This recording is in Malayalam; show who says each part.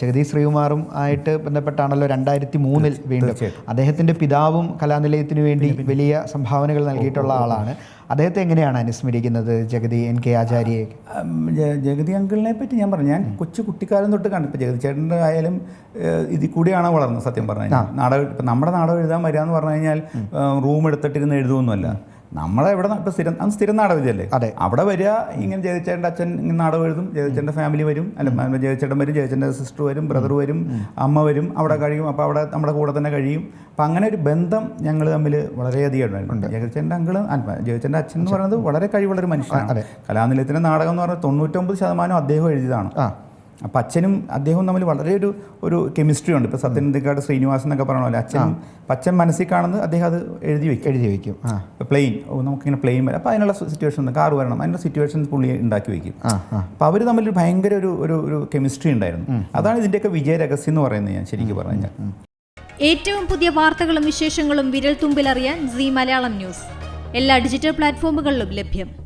Speaker 1: ജഗദീഷ് ശ്രീകുമാറും ആയിട്ട് ബന്ധപ്പെട്ടാണല്ലോ രണ്ടായിരത്തി മൂന്നിൽ വീണ്ടും. അദ്ദേഹത്തിന്റെ പിതാവും കലാനിലയത്തിനു വേണ്ടി വലിയ സംഭാവനകൾ നൽകിയിട്ടുള്ള ആളാണ്. അദ്ദേഹത്തെ എങ്ങനെയാണ് അനുസ്മരിക്കുന്നത് ജഗതി എൻ കെ ആചാര്യയെ?
Speaker 2: ഉം, ജഗതി അങ്കിളിനെ പറ്റി ഞാൻ പറഞ്ഞു. ഞാൻ കൊച്ചു കുട്ടിക്കാലം തൊട്ട് കണ്ടു ഇപ്പോൾ ജഗതി ചേട്ടന്റെ ആയാലും ഇതിൽ കൂടിയാണ് വളർന്നത് സത്യം പറഞ്ഞു കഴിഞ്ഞാൽ? നാടകം ഇപ്പം നമ്മുടെ നാടകം എഴുതാൻ വരിക എന്ന് പറഞ്ഞു കഴിഞ്ഞാൽ റൂം എടുത്തിട്ടിരുന്ന് എഴുതുമൊന്നുമല്ല നമ്മളെ ഇവിടെ ഇപ്പം സ്ഥിരം അന്ന് സ്ഥിരം നാടവിധിയല്ലേ
Speaker 1: അതെ.
Speaker 2: അവിടെ വരിക ഇങ്ങനെ ജയിച്ചേട്ട അച്ഛൻ ഇങ്ങനെ നാടകം എഴുതും ജയചേട്ടന്റെ ഫാമിലി വരും അല്ല ജയിച്ചേട്ടൻ വരും ജയചേട്ടന്റെ സിസ്റ്റർ വരും ബ്രദർ വരും അമ്മ വരും അവിടെ കഴിയും അപ്പോൾ അവിടെ നമ്മുടെ കൂടെ തന്നെ കഴിയും. അപ്പം അങ്ങനെ ഒരു ബന്ധം ഞങ്ങൾ തമ്മിൽ വളരെയധികം ഉണ്ടായിരുന്നു. ജയചേട്ടന്റെ അങ്കിൾ ജയചേട്ടന്റെ അച്ഛൻ എന്ന് പറയുന്നത് വളരെ കഴിവുള്ളൊരു മനുഷ്യനാണ്. കലാനിലയത്തിന്റെ നാടകം എന്ന് പറഞ്ഞാൽ തൊണ്ണൂറ്റൊമ്പത് ശതമാനം അദ്ദേഹം എഴുതിയതാണ്. അപ്പം അച്ഛനും അദ്ദേഹവും തമ്മിൽ വളരെ ഒരു ഒരു കെമിസ്ട്രി ഉണ്ട്. ഇപ്പോൾ സത്യനന്ദിക്കാട് ശ്രീനിവാസൻ എന്നൊക്കെ പറഞ്ഞ പോലെ അച്ഛനും അച്ഛൻ മനസ്സിൽ കാണുന്നത് അദ്ദേഹം അത് എഴുതി വെക്കും
Speaker 1: എഴുതി വെക്കും. ആ.
Speaker 2: പ്ലെയിൻ നമുക്കിങ്ങനെ പ്ലെയിൻ വരാം. അപ്പോൾ അതിനുള്ള സിറ്റുവേഷൻ കാർ വരണം. അതിനുള്ള സിറ്റുവേഷൻ പുള്ളി ഉണ്ടാക്കി വെക്കും. അപ്പോൾ അവർ തമ്മിൽ ഒരു ഭയങ്കര ഒരു ഒരു ഒരു കെമിസ്ട്രി ഉണ്ടായിരുന്നു. അതാണ് ഇതിന്റെയൊക്കെ വിജയ രഹസ്യം എന്ന് പറയുന്നത് ഞാൻ ശരിക്കും പറഞ്ഞു കഴിഞ്ഞാൽ
Speaker 3: ഏറ്റവും പുതിയ വാർത്തകളും വിശേഷങ്ങളും വിരൽ തുമ്പിലറിയാൻ സി മലയാളം ന്യൂസ്. എല്ലാ ഡിജിറ്റൽ പ്ലാറ്റ്ഫോമുകളിലും ലഭ്യം.